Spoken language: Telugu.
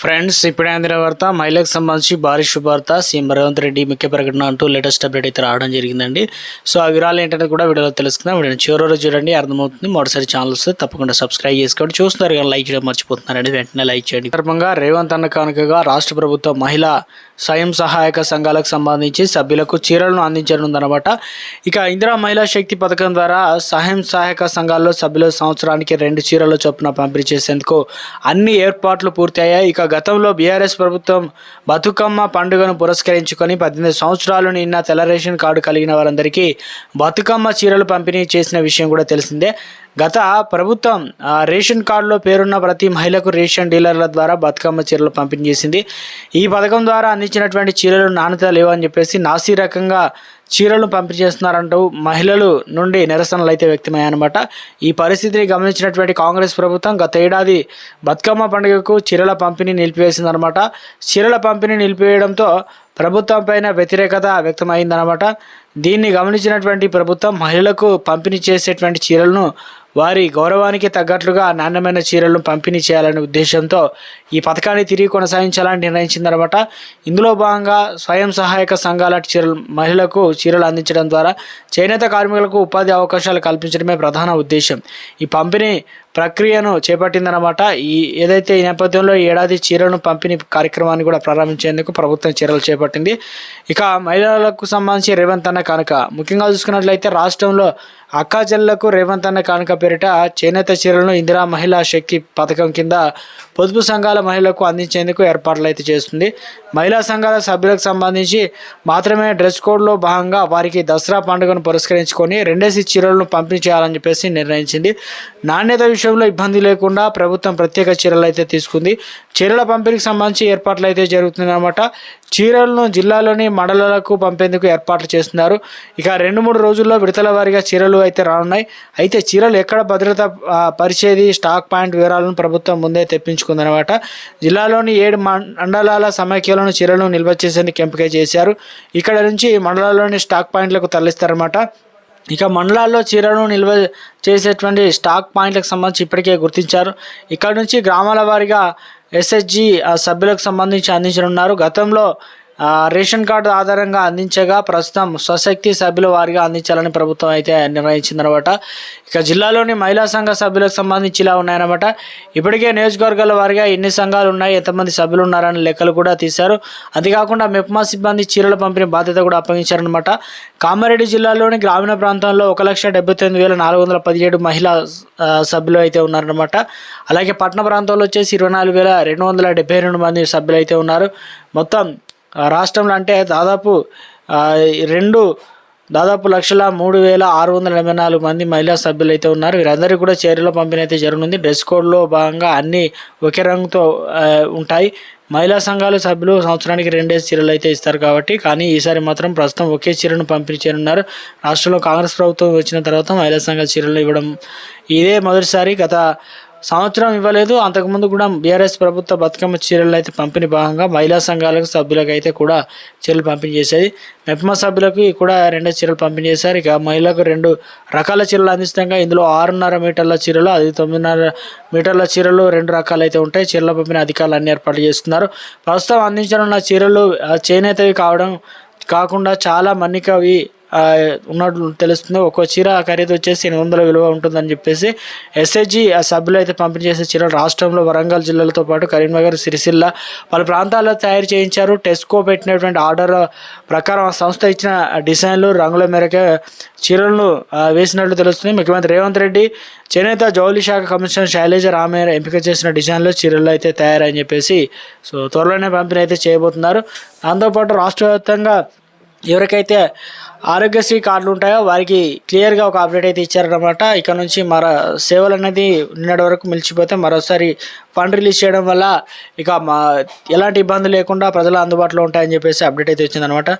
ఫ్రెండ్స్ ఇప్పుడే అందిన వార్త మహిళలకు సంబంధించి భారీ శుభార్త. సీఎం రేవంత్ రెడ్డి ముఖ్య ప్రకటన అంటూ లేటెస్ట్ అప్డేట్ అయితే రావడం జరిగిందండి. సో ఆ వివరాలు ఏంటనేది కూడా వీడియోలో తెలుసుకుందాం. వీడియో చివరి రోజు చూడండి. అర్థమవుతుంది. మొదటిసారి ఛానల్ వస్తే తప్పకుండా సబ్స్క్రైబ్ చేసుకోండి. చూస్తున్నారు కానీ లైక్ చేయడం మర్చిపోతున్నారండి వెంటనే లైక్ చేయండి. సందర్భంగా రేవంత్ అన్న కానుకగా రాష్ట్ర ప్రభుత్వం మహిళా స్వయం సహాయక సంఘాలకు సంబంధించి సభ్యులకు చీరలను అందించనుందన్నమాట. ఇక ఇందిరా మహిళా శక్తి పథకం ద్వారా స్వయం సహాయక సంఘాల్లో సభ్యుల సంవత్సరానికి రెండు చీరలు చొప్పున పంపిణీ చేసేందుకు అన్ని ఏర్పాట్లు పూర్తయ్యాయి. ఇక గతంలో బీఆర్ఎస్ ప్రభుత్వం బతుకమ్మ పండుగను పురస్కరించుకొని పద్దెనిమిది సంవత్సరాలు నిన్న తెల్ల రేషన్ కార్డు కలిగిన వారందరికీ బతుకమ్మ చీరలు పంపిణీ చేసిన విషయం కూడా తెలిసిందే. గత ప్రభుత్వం రేషన్ కార్డులో పేరున్న ప్రతి మహిళకు రేషన్ డీలర్ల ద్వారా బతుకమ్మ చీరలు పంపిణీ చేసింది. ఈ పథకం ద్వారా అందించినటువంటి చీరలు నాణ్యత లేవని చెప్పేసి నాసి రకంగా చీరలను పంపిణీ చేస్తున్నారంటూ మహిళలు నుండి నిరసనలు అయితే వ్యక్తమయ్యాయన్నమాట. ఈ పరిస్థితిని గమనించినటువంటి కాంగ్రెస్ ప్రభుత్వం గత ఏడాది బతుకమ్మ పండుగకు చీరల పంపిణీ నిలిపివేసిందనమాట చీరల పంపిణీ నిలిపివేయడంతో ప్రభుత్వం పైన వ్యతిరేకత వ్యక్తమైందనమాట దీన్ని గమనించినటువంటి ప్రభుత్వం మహిళలకు పంపిణీ చేసేటువంటి చీరలను వారి గౌరవానికి తగ్గట్లుగా నాణ్యమైన చీరలను పంపిణీ చేయాలనే ఉద్దేశంతో ఈ పథకాన్ని తిరిగి కొనసాగించాలని నిర్ణయించిందనమాట. ఇందులో భాగంగా స్వయం సహాయక సంఘాల చీరలు మహిళలకు చీరలు అందించడం ద్వారా చేనేత కార్మికులకు ఉపాధి అవకాశాలు కల్పించడమే ప్రధాన ఉద్దేశం. ఈ పంపిణీ ప్రక్రియను చేపట్టిందనమాట. ఈ ఏదైతే ఈ నేపథ్యంలో ఏడాది చీరలను పంపిణీ కార్యక్రమాన్ని కూడా ప్రారంభించేందుకు ప్రభుత్వం చీరలు చేపట్టింది. ఇక మహిళలకు సంబంధించి రేవంత్ అన్న కనుక ముఖ్యంగా చూసుకున్నట్లయితే రాష్ట్రంలో అక్కాజల్లకు రేవంత్ అన్న కానుక పేరిట చేనేత చీరలను ఇందిరా మహిళా శక్తి పథకం కింద పొదుపు సంఘాల మహిళలకు అందించేందుకు ఏర్పాట్లు అయితే చేస్తుంది. మహిళా సంఘాల సభ్యులకు సంబంధించి మాత్రమే డ్రెస్ కోడ్లో భాగంగా వారికి దసరా పండుగను పురస్కరించుకొని రెండేసి చీరలను పంపిణీ చేయాలని చెప్పేసి నిర్ణయించింది. నాణ్యత విషయంలో ఇబ్బంది లేకుండా ప్రభుత్వం ప్రత్యేక చీరలు అయితే తీసుకుంది. చీరల పంపిణీకి సంబంధించి ఏర్పాట్లు అయితే జరుగుతుందన్నమాట. చీరలను జిల్లాలోని మండలాలకు పంపేందుకు ఏర్పాట్లు చేస్తున్నారు. ఇక రెండు మూడు రోజుల్లో విడతల వారీగా చీరలు అయితే రానున్నాయి. అయితే చీరలు ఎక్కడ భద్రత పరిచేది స్టాక్ పాయింట్ వివరాలను ప్రభుత్వం ముందే తెప్పించుకుందనమాట జిల్లాలోని ఏడు మండలాల సమైక్యలను చీరలను నిల్వ చేసేందుకు ఎంపిక చేశారు. ఇక్కడ నుంచి మండలాల్లోని స్టాక్ పాయింట్లకు తరలిస్తారన్నమాట. ఇక మండలాల్లో చీరలను నిల్వ చేసేటువంటి స్టాక్ పాయింట్లకు సంబంధించి ఇప్పటికే గుర్తించారు. ఇక్కడ నుంచి గ్రామాల వారీగా ఎస్హెచ్జి సభ్యులకు సంబంధించి అందించనున్నారు. గతంలో రేషన్ కార్డు ఆధారంగా అందించగా ప్రస్తుతం స్వశక్తి సభ్యుల వారిగా అందించాలని ప్రభుత్వం అయితే నిర్ణయించిందనమాట. ఇక జిల్లాలోని మహిళా సంఘ సభ్యులకు సంబంధించి ఇలా ఉన్నాయన్నమాట. ఇప్పటికే నియోజకవర్గాల వారిగా ఎన్ని సంఘాలు ఉన్నాయి ఎంతమంది సభ్యులు ఉన్నారని లెక్కలు కూడా తీశారు. అంతేకాకుండా మెప్మా సిబ్బంది చీరల పంపిణీ బాధ్యత కూడా అప్పగించారనమాట కామారెడ్డి జిల్లాలోని గ్రామీణ ప్రాంతంలో ఒక లక్ష డెబ్బై తొమ్మిది వేల నాలుగు వందల పదిహేడు మహిళా సభ్యులు అయితే ఉన్నారనమాట అలాగే పట్టణ ప్రాంతంలో వచ్చేసి ఇరవై నాలుగు వేల రెండు వందల డెబ్బై రెండు మంది సభ్యులు అయితే ఉన్నారు. మొత్తం రాష్ట్రంలో అంటే దాదాపు రెండు దాదాపు లక్షల మూడు వేల ఆరు వందల ఎనభై నాలుగు మంది మహిళా సభ్యులు అయితే ఉన్నారు. వీరందరికీ కూడా చీరల పంపిణీ అయితే జరగనుంది. డ్రెస్ కోడ్లో భాగంగా అన్నీ ఒకే రంగుతో ఉంటాయి. మహిళా సంఘాల సభ్యులు సంవత్సరానికి రెండే చీరలు అయితే ఇస్తారు కాబట్టి కానీ ఈసారి మాత్రం ప్రస్తుతం ఒకే చీరను పంపిణీ చేయనున్నారు. రాష్ట్రంలో కాంగ్రెస్ ప్రభుత్వం వచ్చిన తర్వాత మహిళా సంఘ చీరలు ఇవ్వడం ఇదే మొదటిసారి గత సంవత్సరం ఇవ్వలేదు. అంతకుముందు కూడా బీఆర్ఎస్ ప్రభుత్వ బతుకమ్మ చీరలు అయితే పంపిణీ భాగంగా మహిళా సంఘాలకు సభ్యులకు అయితే కూడా చీరలు పంపిణీ చేసేది మెప్మా సభ్యులకు కూడా రెండు చీరలు పంపిణీ చేశారు. ఇక మహిళలకు రెండు రకాల చీరలు అందిస్తాగా ఇందులో ఆరున్నర మీటర్ల చీరలు అది తొమ్మిదిన్నర మీటర్ల చీరలు రెండు రకాలు అయితే ఉంటాయి. చీరల పంపిణీ అధికారులు అన్ని ఏర్పాట్లు చేస్తున్నారు. ప్రస్తుతం అందించనున్న చీరలు చేనేతవి కావడం కాకుండా చాలా మన్నికవి ఉన్నట్లు తెలుస్తుంది. ఒక్కో చీర ఖరీదు వచ్చేసి ఎనిమిది వందల విలువ ఉంటుందని చెప్పేసి ఎస్హెచ్జి ఆ సభ్యులు అయితే పంపిణీ చేసే చీరలు రాష్ట్రంలో వరంగల్ జిల్లాలతో పాటు కరీంనగర్ సిరిసిల్ల పలు ప్రాంతాల్లో తయారు చేయించారు. టెస్కో పెట్టినటువంటి ఆర్డర్ ప్రకారం ఆ సంస్థ ఇచ్చిన డిజైన్లు రంగుల మేరకు చీరలను వేసినట్లు తెలుస్తుంది. ముఖ్యమంత్రి రేవంత్ రెడ్డి చేనేత జౌలి శాఖ కమిషనర్ శైలజ రామయ్య ఎంపిక చేసిన డిజైన్లో చీరలు అయితే తయారని చెప్పేసి సో త్వరలోనే పంపిణీ అయితే చేయబోతున్నారు. దాంతోపాటు రాష్ట్ర వ్యాప్తంగా ఎవరికైతే ఆరోగ్యశ్రీ కార్డులు ఉంటాయో వారికి క్లియర్గా ఒక అప్డేట్ అయితే ఇచ్చారనమాట ఇక నుంచి మరో సేవలు అనేది నిన్నటి వరకు మిలిచిపోతే మరోసారి ఫండ్ రిలీజ్ చేయడం వల్ల ఇక మా ఎలాంటి ఇబ్బంది లేకుండా ప్రజల అందుబాటులో ఉంటాయని చెప్పేసి అప్డేట్ అయితే వచ్చిందనమాట